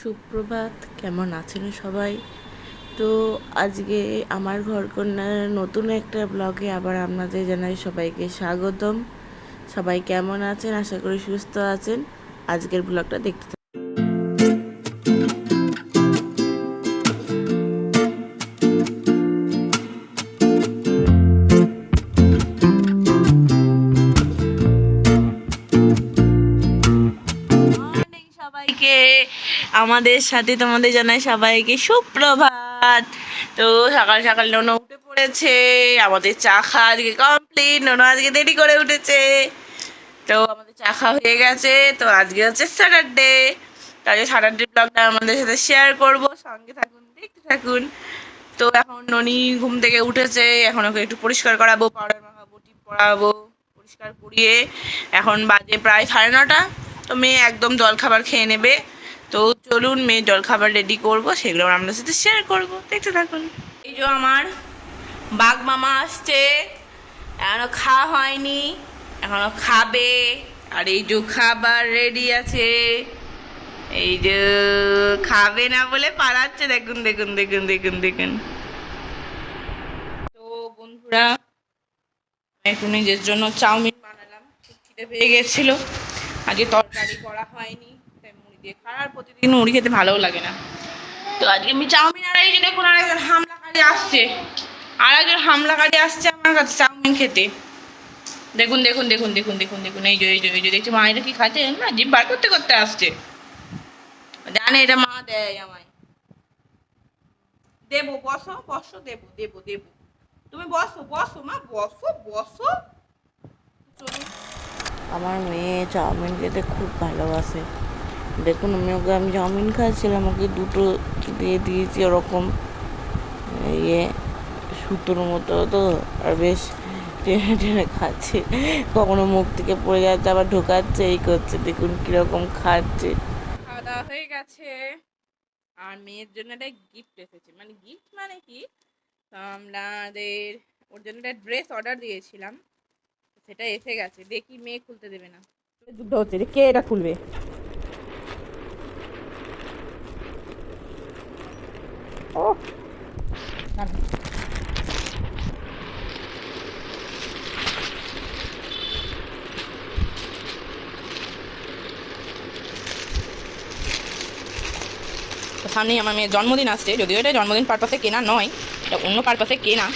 সুপ্রভাত, কেমন আছেন সবাই? তো আজকে আমার ঘরকন্যার নতুন একটা ব্লগে আবার আপনাদের জানাই সবাইকে স্বাগতম। সবাই কেমন আছেন? আশা করি সুস্থ আছেন। আজকের ব্লগটা দেখতে সবাইকে, আমাদের সাথে তোমাদের জানাই সবাইকে সুপ্রভাত। তো সকাল সকাল নোনো উঠে পড়েছে, আমাদের চা খাওয়া আজকে কমপ্লিট নোনো আজকে দেরি করে উঠেছে। তো আমাদের চা খাওয়া হয়ে গেছে, তো আজকে হচ্ছে স্যাটারডে তাহলে স্যাটারডে ব্লগটা আমাদের সাথে শেয়ার করব, সঙ্গে থাকুন, দেখতে থাকুন। তো এখন ননি ঘুম থেকে উঠেছে, এখন ওকে একটু পরিষ্কার করাবো পাউডার মাখাবো, টিপ পরাবো, পরিষ্কার করিয়ে। এখন বাজে প্রায় সাড়ে নটা। তো মেয়ে একদম জলখাবার খেয়ে নেবে। তো চলুন মেয়ে জলখাবার রেডি করব, সেগুলো আপনাদের সাথে শেয়ার করব। দেখতে থাকুন। এই যে আমার বাঘ মামা আসছে। এখনও খাওয়া হয়নি, এখনও খাবে। আর এই যে খাবার রেডি আছে। এই যে খাবে না বলে পালাচ্ছে। দেখুন দেখুন দেখুন দেখুন দেখুন। তো বন্ধুরা এখন নিজের জন্য চাউমিন বানালাম। খিদে পেয়ে গেছিল। আজকে তরকারি করা হয়নি, তাই মুড়ি দিয়ে খাওয়ার প্রতিদিন মুড়ি খেতে ভালোও লাগে না। তো আজকে আমি চাউমিন আর এই দেখুন আর একজন হামলাকারী আসছে। আর একজন হামলাকারী আসছে আমার কাছে চাউমিন খেতে। দেখুন দেখুন দেখুন দেখুন দেখুন দেখুন, এই যে এই যে এই যে, দেখছি মা এটা কি খাচ্ছে? না, জিভ বার করতে করতে আসছে। জানে এটা মা দেয় আমায়। দেবো, বসো বসো, দেবো দেবো দেবো। তুমি বসো বসো মা, বসো বসো। চলুন। আমার মেয়ে চাউমিন খেতে খুব ভালোবাসে। দেখুন, আমি ওকে, আমি চাউমিন খাচ্ছিলাম, ওকে দুটো দিয়ে দিয়েছি ওরকম ইয়ে সুতোর মতো তো, আর বেশ টেনে টেনে খাচ্ছে। কখনো মুখ থেকে পড়ে যাচ্ছে, আবার ঢোকাচ্ছে, এই করছে, দেখুন কীরকম খাচ্ছে। খাওয়া দাওয়া হয়ে গেছে। আর মেয়ের জন্য একটা গিফট এসেছে। মানে গিফট মানে কি? আমাদের ওর জন্য একটা ড্রেস অর্ডার দিয়েছিলাম। সেটা এসে গেছে। দেখি মেয়ে খুলতে দেবে না। যুদ্ধ হচ্ছে কে এটা খুলবে? ও না সামনেই আমার মেয়ের জন্মদিন আসছে, যদিও এটা জন্মদিন পারপাসে কেনা নয়, এটা অন্য পারপাসে কেনা।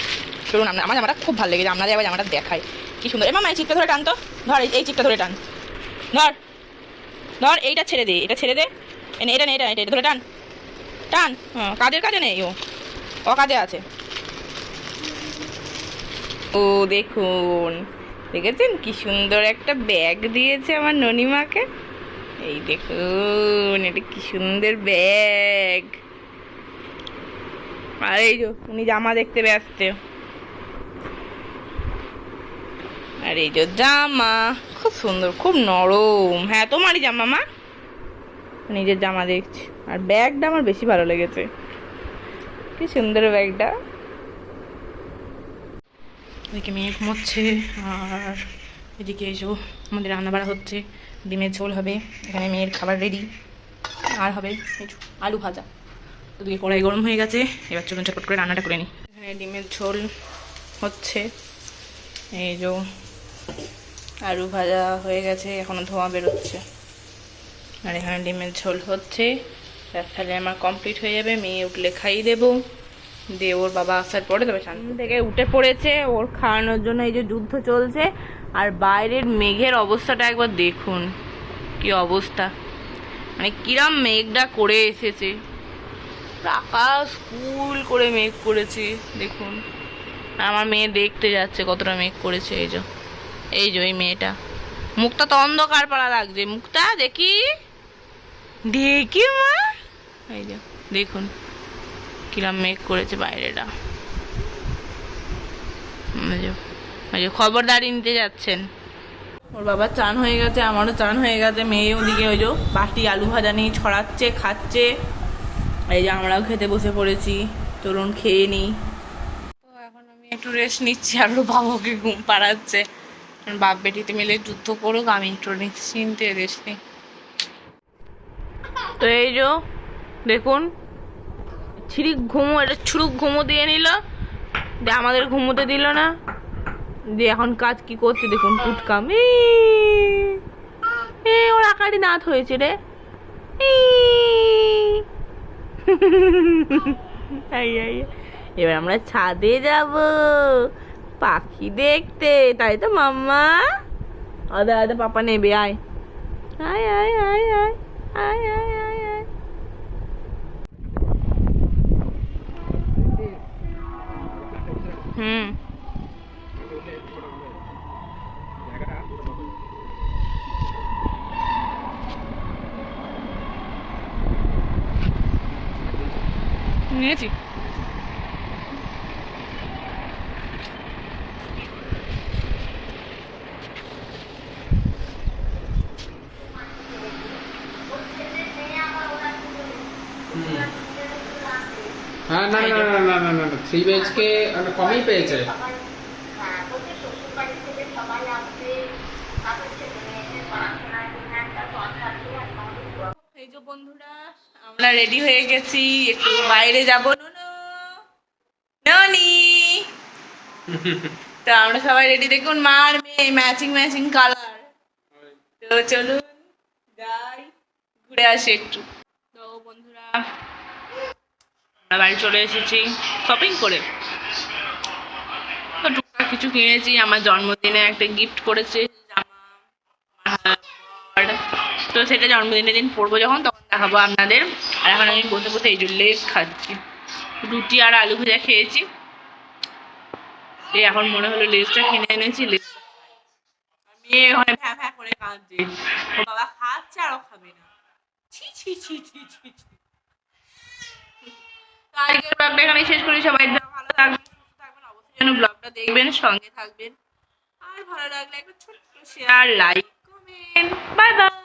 চলুন আমরা আমার জামাটা খুব ভালো লেগেছে, আপনাদের আবার জামাটা দেখাই কি সুন্দর। এবার এই চিপটা ধরে টান তো। ধর এই- চিপটা ধরে টান। ধর। ধর এইটা ছেড়ে দে এটা ছেড়ে দে। এ নে, এটা নেই এটা এটা ধরে টান। টান। হ্যাঁ কাজের কাজে নেই ও। অকাজে আছে। ও দেখুন। দেখেছেন কি সুন্দর একটা ব্যাগ দিয়েছে আমার ননিমাকে? এই দেখুন এটা কি সুন্দর ব্যাগ। আর এই যে উনি জামা দেখতে ব্যস্ত। আর এই যে জামা, খুব সুন্দর, খুব নরম। হ্যাঁ তোমারই জামা, মা? নিজের জামা দেখছি। আর ব্যাগটা আমার বেশি ভালো লেগেছে। কি সুন্দর ব্যাগটা। এদিকে মেয়ে ঘুমোচ্ছে আর এদিকে যে আমাদের রান্না বাড়া হচ্ছে। ডিমের ঝোল হবে, এখানে মেয়ের খাবার রেডি আর হবে আলু ভাজা। ওদিকে কড়াই গরম হয়ে গেছে, এবার চলুন চটপট করে রান্নাটা করে নিই। এখানে ডিমের ঝোল হচ্ছে। এই যে আলু ভাজা হয়ে গেছে, এখনও ধোঁয়া বেরোচ্ছে। আর এখানে ডিমের ঝোল হচ্ছে। তাহলে আমার কমপ্লিট হয়ে যাবে, মেয়ে উঠলে খাইয়ে দেবো। দিয়ে ওর বাবা আসার পরে তবে থেকে উঠে পড়েছে, ওর খাওয়ানোর জন্য এই যে যুদ্ধ চলছে। আর বাইরের মেঘের অবস্থাটা একবার দেখুন, কি অবস্থা। মানে কিরাম মেঘটা করে এসেছে। আকাশ স্কুল করে মেঘ করেছে, দেখুন। আমার মেয়ে দেখতে যাচ্ছে কতটা মেঘ করেছে, এই যে। এই যে ওই মেয়েটা। মুখটা তো অন্ধকার পাড়া লাগছে। মুখটা দেখি। দেখি মা। এই যে, দেখুন কিরম মেঘ করেছে বাইরেটা। এই যে খবরদারি নিতে যাচ্ছেন। ওর বাবা চান হয়ে গেছে, আমারও চান হয়ে গেছে। মেয়ে ওদিকে ওই যে বাটি আলু ভাজা নিয়ে ছড়াচ্ছে, খাচ্ছে। এই যে আমরাও খেতে বসে পড়েছি। চলুন খেয়ে নিই তো এখন আমি একটু রেস্ট নিচ্ছি, আর ওর বাবাকে ঘুম পাড়াচ্ছে। বাপ বেটিতে মিলে যুদ্ধ করুক, আমি একটু নিশ্চিন্তে নিই তো এই যে, দেখুন ছিরিক ঘুমো, এটা ছুরুক ঘুমো দিয়ে নিল। দিয়ে আমাদের ঘুমোতে দিল না। দিয়ে এখন কাজ কি করছে, দেখুন কুটকাম ই এ ওর আকারে নাথ হয়েছে রে। এবার আমরা ছাদে যাব। পাখি দেখতে, তাই তো মাম্মা? আদা আদা, পাপা নেবে, আয়। আয় আয় আয় আয় আয় আয় আয় আয়। হুম। নিয়েছি। হ্যাঁ না না না না না না না থ্রি বেজকে কমই পেয়েছে এই যে বন্ধুরা আমরা রেডি হয়ে গেছি একটু বাইরে যাব। নুনু। তো আমরা সবাই রেডি দেখুন মার মেয়ে ম্যাচিং ম্যাচিং কালার তো চলুন যাই ঘুরে আসি একটু। বন্ধুরা, আমরা বাড়ি চলে এসেছি শপিং করে। টুকটাক কিছু কিনেছি, আমার জন্মদিনে একটা গিফট করেছে তো সেটা জন্মদিনের দিন যখন, তখন দেখাবো আপনাদের। আর এখন আমি বসে বসে এই খাচ্ছি। রুটি আর আলু ভাজা খেয়েছি। এই এখন মনে হলো লেসটা কিনে এনেছি লেস মেয়ে ভ্যা ভ্যা করে কাঁদছে। ও বাবা খাচ্ছে আর ছি ছি আজকের ব্লগটা এখানে শেষ করি। সবাই ভালো থাকবেন, সুস্থ থাকবেন, অবশ্যই যেন ব্লগটা দেখবেন, সঙ্গে থাকবেন। আর ভালো লাগলে একটা ছোট্ট share like comment bye bye